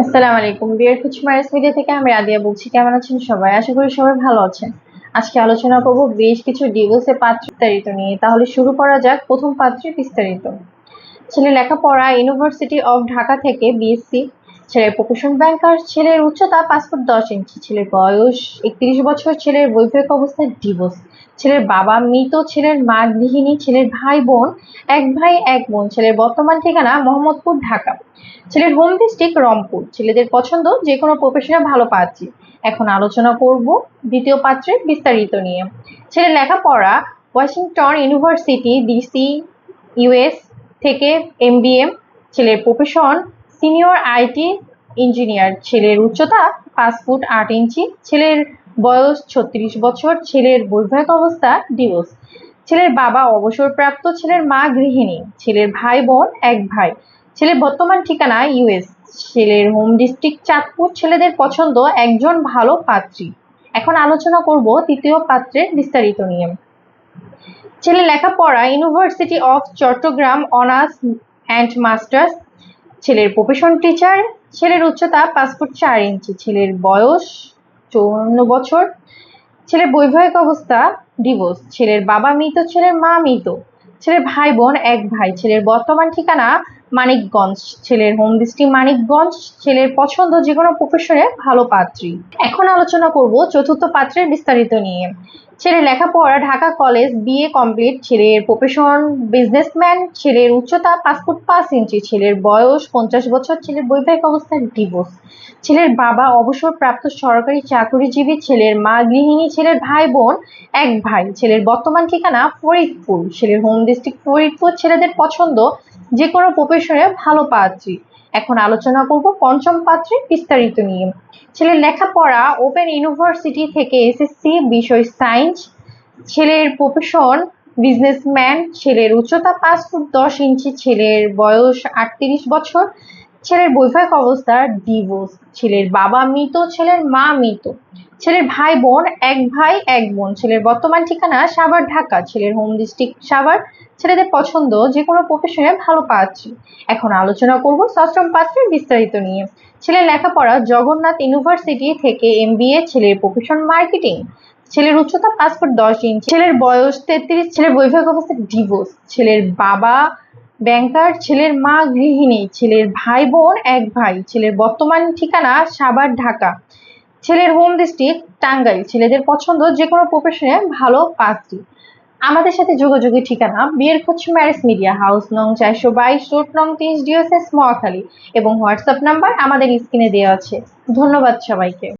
আসসালামু আলাইকুম। বিয়ের কুচ ম্যারেজ মিডিয়া থেকে আমি রাদিয়া বলছি। কেমন আছেন সবাই? আশা করি সবাই ভালো আছেন। আজকে আলোচনা করব বেশ কিছু ডিভোর্সে পাত্র বিস্তারিত নিয়ে। তাহলে শুরু করা যাক প্রথম পাত্রের বিস্তারিত। ছেলে লেখাপড়া ইউনিভার্সিটি অফ ঢাকা থেকে বিএসসি ছেলের প্রফেশন ব্যাংকার, ছেলের উচ্চতা পাসপোর্ট দশ ইঞ্চি। ছেলের বয়স একত্রিশ বছর, ছেলের বৈবাহিক অবস্থায় ডিভোর্স ছেলের বাবা মৃত, ছেলের মা গৃহিণী, ছেলের ভাই বোন, এক ভাই, এক বোন। ছেলের বর্তমান ঠিকানা মোহাম্মদপুর, ঢাকা। ছেলের হোম ডিস্ট্রিক্ট রংপুর। ছেলেদের পছন্দ যে কোনো প্রফেশনে ভালো পাচ্ছি। এখন আলোচনা করব দ্বিতীয় পাত্রের বিস্তারিত নিয়ে। ছেলের লেখাপড়া ওয়াশিংটন ইউনিভার্সিটি, ডিসি, ইউএস থেকে এমবিএম। ছেলের প্রফেশন সিনিয়র আইটি ইঞ্জিনিয়ার, ছেলের উচ্চতা পাঁচ ফুট আট ইঞ্চি, ছেলের বয়স ছত্রিশ বছর, ছেলের বৈবাহিক অবস্থা ডিভোর্স ছেলের বাবা অবসরপ্রাপ্ত, ছেলের মা গৃহিণী, ছেলের ভাই বোন এক ভাই। ছেলের বর্তমান ঠিকানা ইউএস ছেলের হোম ডিস্ট্রিক্ট চাঁদপুর, ছেলেদের পছন্দ একজন ভালো পাত্রী। এখন আলোচনা করব তৃতীয় পাত্রের বিস্তারিত নিয়ে। ছেলে লেখাপড়া university of Chittagong honours and masters ছেলের প্রফেশন টিচার ছেলের উচ্চতা পাঁচ ফুট চার ইঞ্চি, ছেলের বয়স চৌন্ন বছর, ছেলের বৈবাহিক অবস্থা ডিভোর্স ছেলের বাবা মৃত, ছেলের মা মৃত, ছেলের ভাই বোন এক ভাই, ছেলের বর্তমান ঠিকানা মানিকগঞ্জ ছেলের হোম ডিস্ট্রিক্ট মানিকগঞ্জ ছেলের পছন্দ যে কোনো প্রফেশনে ভালো পাত্রী। এখন আলোচনা করব চতুর্থ পাত্রের বিস্তারিত নিয়ে। ছেলের লেখাপড়া, ঢাকা কলেজ বিএ কমপ্লিট ছেলের প্রফেশন বিজনেসম্যান ছেলের উচ্চতা ফুট পাঁচ ইঞ্চি, ছেলের বয়স পঞ্চাশ বছর, ছেলের বৈবাহিক অবস্থায় ডিভোর্স ছেলের বাবা অবসরপ্রাপ্ত সরকারি চাকরিজীবী, ছেলের মা গৃহিণী, ছেলের ভাই বোন, এক ভাই। ছেলের বর্তমান ঠিকানা ফরিদপুর। ছেলের হোম ডিস্ট্রিক্ট ফরিদপুর, ছেলেদের পছন্দ যে কোনো প্রফেশনে ভালো পাত্রী। এখন আলোচনা করব পঞ্চম পাত্রের বিস্তারিত নিয়ে। ছেলের লেখাপড়া ওপেন ইউনিভার্সিটি থেকে এসএসসি বিষয় সায়েন্স ছেলের প্রফেশন বিজনেসম্যান ছেলের উচ্চতা পাঁচ ফুট দশ ইঞ্চি, ছেলের বয়স আটত্রিশ বছর, ছেলের বৈবাহিক অবস্থা ডিভোর্স ছেলের বাবা মৃত, ছেলের মা মৃত। ছেলের ভাই বোন, এক ভাই, এক বোন। ছেলের বর্তমান ঠিকানা সাভার, ঢাকা। ছেলের হোম ডিস্ট্রিক্ট সাভার। ছেলেদের পছন্দ যে কোনো প্রফেশনে ভালো পাচ্ছি। এখন আলোচনা করব ষষ্ঠম পাত্রের বিস্তারিত নিয়ে। ছেলের লেখাপড়া জগন্নাথ ইউনিভার্সিটি থেকে এমবিএ ছেলের প্রফেশন মার্কেটিং ছেলের উচ্চতা পাঁচ ফুট দশ ইঞ্চি ছেলের বয়স তেত্রিশ, ছেলের বৈবাহিক অবস্থা ডিভোর্স ছেলের বাবা ব্যাংকার ছেলের মা গৃহিণী। ছেলের ভাই বোন, এক ভাই। ছেলের বর্তমান ঠিকানা সাভার, ঢাকা। ছেলের হোম ডিস্ট্রিক্ট টাঙ্গাইল, ছেলেদের পছন্দ যে কোনো প্রফেশনে ভালো পাত্রী আমাদের সাথে যোগাযোগের ঠিকানা বিয়ের খোঁজ ম্যারেজ মিডিয়া হাউস, নং চারশো বাইশ রোড নং তিরিশ ডিওসেস মহাখালী এবং হোয়াটসঅ্যাপ নাম্বার আমাদের স্ক্রিনে দেওয়া আছে। ধন্যবাদ সবাইকে।